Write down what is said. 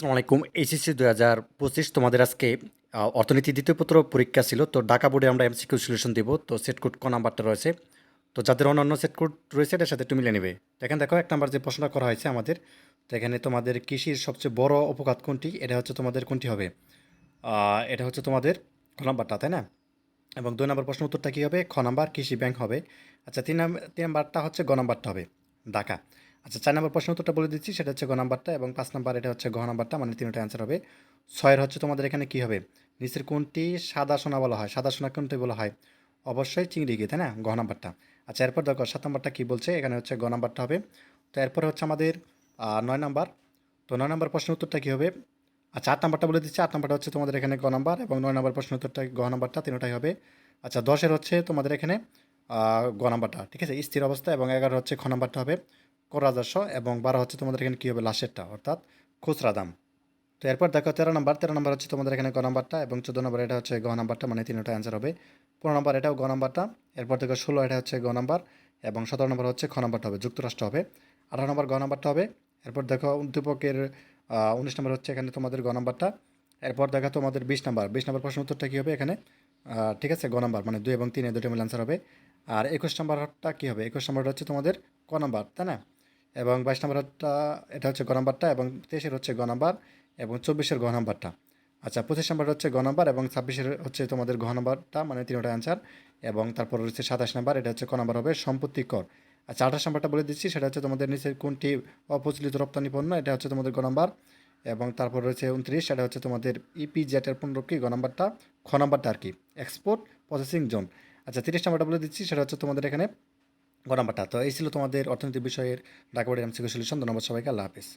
আসসালামু আলাইকুম। এইচএসসি দুই হাজার পঁচিশ তোমাদের আজকে অর্থনীতি দ্বিতীয় পত্র পরীক্ষা ছিল। তো ঢাকা বোর্ডে আমরা এমসিকিউ সলিউশন দিব। তো সেট ক নাম্বারটা রয়েছে। তো যাদের অন্যান্য সেট কোড রয়েছে এটার সাথে একটু মিলে নেবে। দেখেন, দেখো, এক নাম্বার যে প্রশ্নটা করা হয়েছে আমাদের, তো এখানে তোমাদের কৃষির সবচেয়ে বড় অপঘাত কোনটি? এটা হচ্ছে তোমাদের কোনটি হবে? এটা হচ্ছে তোমাদের ক নাম্বারটা, তাই না? এবং দুই নম্বর প্রশ্ন উত্তরটা কী হবে? খ নাম্বার কৃষি ব্যাংক হবে। আচ্ছা তিন নাম্বার তিন নাম্বারটা হচ্ছে গ নাম্বারটা হবে। ঢাকা। আচ্ছা চার নম্বর প্রশ্ন উত্তরটা বলে দিচ্ছি, সেটা হচ্ছে গ নাম্বারটা এবং পাঁচ নাম্বার, এটা হচ্ছে গ নাম্বারটা মানে তিনটা অ্যান্সার হবে। ছয়ের হচ্ছে তোমাদের এখানে কী হবে? নিচের কোনটি সাদা সোনা বলা হয়? সাদা সোনা কোনটি বলা হয়? অবশ্যই চিংড়িকে তাই না? গ নাম্বারটা। আচ্ছা এরপর দেখো, সাত নাম্বারটা কী বলছে? এখানে হচ্ছে গ নাম্বারটা হবে। তো এরপর হচ্ছে আমাদের নয় নাম্বার। তো নয় নাম্বার প্রশ্ন উত্তরটা কী হবে? আচ্ছা আট নাম্বারটা বলে দিচ্ছি, আট নাম্বারটা হচ্ছে তোমাদের এখানে গ নাম্বার এবং নয় নাম্বার প্রশ্ন উত্তরটা গ নাম্বারটা, তিনটাই হবে। আচ্ছা দশের হচ্ছে তোমাদের এখানে গ নাম্বারটা, ঠিক আছে? স্থির অবস্থা এবং এগারো হচ্ছে খ নাম্বারটা হবে। কর রাজস্ব এবং বারো হচ্ছে তোমাদের এখানে কী হবে? লাশেরটা, অর্থাৎ খুচরা দাম। তো এরপর দেখো তেরো নম্বর তেরো নম্বর হচ্ছে তোমাদের এখানে গ নাম্বারটা এবং চোদ্দ নম্বর এটা হচ্ছে গ নাম্বারটা মানে তিনটা অ্যান্সার হবে। পনেরো নম্বর এটাও গ নাম্বারটা, এরপর দেখো ষোলো এটা হচ্ছে গ নাম্বার এবং সতেরো নম্বর হচ্ছে খ নাম্বারটা হবে, যুক্তরাষ্ট্র হবে। আঠারো নম্বর গ নাম্বারটা হবে, এরপর দেখো উদ্দীপকের উনিশ নম্বর হচ্ছে এখানে তোমাদের গ নাম্বারটা, এরপর দেখো তোমাদের বিশ নাম্বার, বিশ নম্বর প্রশ্ন উত্তরটা কী হবে এখানে? ঠিক আছে, গ নাম্বার মানে দুই এবং তিনে দুটো মিলে অ্যান্সার হবে। আর একুশ নম্বরটা কী হবে? একুশ নম্বরটা হচ্ছে তোমাদের ক নাম্বার, তাই না? এবং বাইশ নম্বরটা এটা হচ্ছে গ এবং তেইশের হচ্ছে গ নাম্বার এবং চব্বিশের গ নাম্বারটা। আচ্ছা পঁচিশ নম্বর হচ্ছে গ নাম্বার এবং ছাব্বিশের হচ্ছে তোমাদের ঘ নাম্বারটা মানে তিনটা অ্যান্সার এবং তারপর রয়েছে সাতাশ নাম্বার, এটা হচ্ছে ক নাম্বার হবে সম্পত্তি কর। আচ্ছা আঠাশ নাম্বারটা বলে দিচ্ছি, সেটা হচ্ছে তোমাদের নিচের কোনটি অপ্রচলিত রপ্তানি পণ্য, এটা হচ্ছে তোমাদের গ নাম্বার এবং তারপর রয়েছে উনত্রিশ, সেটা হচ্ছে তোমাদের ইপি জেটের পণ্য কি, গ নাম্বারটা, খ নাম্বারটা আর কি এক্সপোর্ট প্রসেসিং জোন আচ্ছা তিরিশ নাম্বারটা বলে দিচ্ছি, সেটা হচ্ছে তোমাদের এখানে গ নাম্বারটা তো এই ছিল তোমাদের অর্থনীতি বিষয়ের ঢাকা বোর্ডের এমসিকিউ সলিউশন ধন্যবাদ সবাইকে। আল্লাহ হাফিজ।